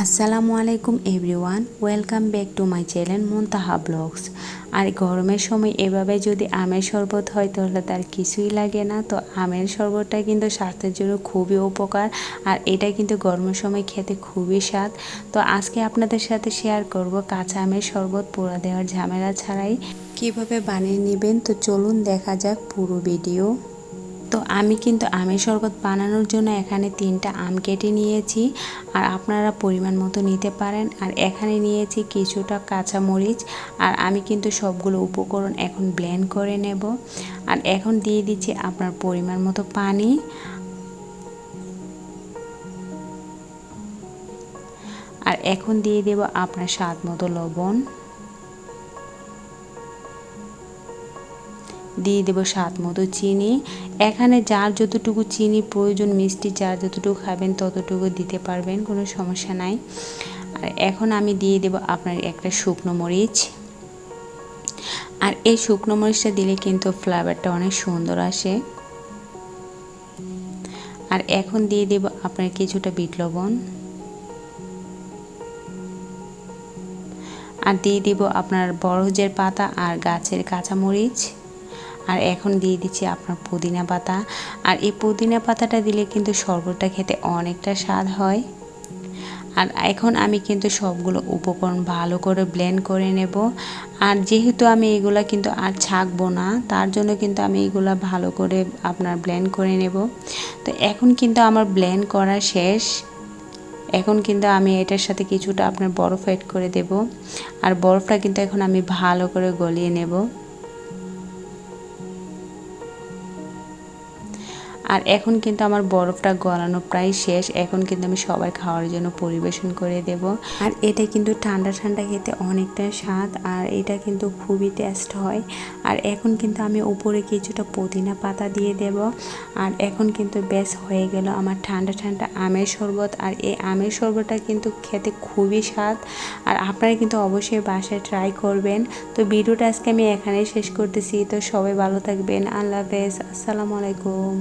আসসালামু আলাইকুম everyone welcome back to my channel Muntaha vlogs আর গরমের সময় এভাবে যদি আমের শরবত হয়, তাহলে তার কিছুই লাগে না। তো আমের শরবতটা কিন্তু স্বাস্থ্যের জন্য খুবই উপকার, আর এটা কিন্তু গরমের সময় খেতে খুবই স্বাদ। তো আজকে আপনাদের সাথে শেয়ার করব কাঁচা আমের শরবত পোড়া দেওয়ার ঝামেলা ছাড়াই। কীভাবে বানিয়ে নেবেন? তো চলুন দেখা যাক পুরো ভিডিও তো আমি কিন্তু আমের শরবত বানানোর জন্য এখানে তিনটা আম কেটে নিয়েছি। আর আপনারা পরিমাণ মতো নিতে পারেন। আর এখানে নিয়েছি কিছুটা কাঁচা মরিচ আর আমি কিন্তু সবগুলো উপকরণ এখন ব্লেন্ড করে নেব। আর এখন দিয়ে দিচ্ছি আপনার পরিমাণ মতো পানি। আর এখন দিয়ে দেব আপনার স্বাদ মতো লবণ। দিয়ে দেবো স্বাদ মতো চিনি। এখানে যার যতটুকু চিনি প্রয়োজন, মিষ্টি যার যতটুকু খাবেন ততটুকু দিতে পারবেন, কোনো সমস্যা নাই। আর এখন আমি দিয়ে দেব আপনার একটা শুকনো মরিচ। আর এই শুকনো মরিচটা দিলে কিন্তু ফ্লেভারটা অনেক সুন্দর আসে। আর এখন দিয়ে দেব আপনার কিছুটা বিট লবণ। আর দিয়ে দিব আপনার বরজের পাতা আর গাছের কাঁচামরিচ আর এখন দিয়ে দিচ্ছি আপনার পুদিনা পাতা। আর এই পুদিনা পাতাটা দিলে কিন্তু শরবতটা খেতে অনেকটা স্বাদ হয়। আর এখন আমি কিন্তু সবগুলো উপকরণ ভালো করে ব্লেন্ড করে নেব। আর যেহেতু আমি এগুলা কিন্তু আর ছাকবো না, তার জন্য কিন্তু আমি এগুলা ভালো করে আপনার ব্লেন্ড করে নেব। তো এখন কিন্তু আমার ব্লেন্ড করা শেষ। এখন কিন্তু আমি এটার সাথে কিছুটা আপনার বরফ অ্যাড করে দেব। আর বরফটা কিন্তু এখন আমি ভালো করে গলিয়ে নেব। আর এখন কিন্তু আমার বরফটা গলানো প্রায় শেষ। এখন কিন্তু আমি সবাই খাওয়ার জন্য পরিবেশন করে দেব। আর এটা কিন্তু ঠান্ডা ঠান্ডা খেতে অনেকটা স্বাদ আর এটা কিন্তু খুবই টেস্ট হয়। আর এখন কিন্তু আমি উপরে কিছুটা পুদিনা পাতা দিয়ে দেব। আর এখন কিন্তু বেশ হয়ে গেল আমার ঠান্ডা ঠান্ডা আমের শরবত। আর এই আমের শরবতটা কিন্তু খেতে খুবই স্বাদ। আর আপনারা কিন্তু অবশ্যই বাসায় ট্রাই করবেন। তো ভিডিওটা আজকে আমি এখানেই শেষ করতেছি। তো সবাই ভালো থাকবেন। আল্লাহ হাফেজ। আসসালামু আলাইকুম।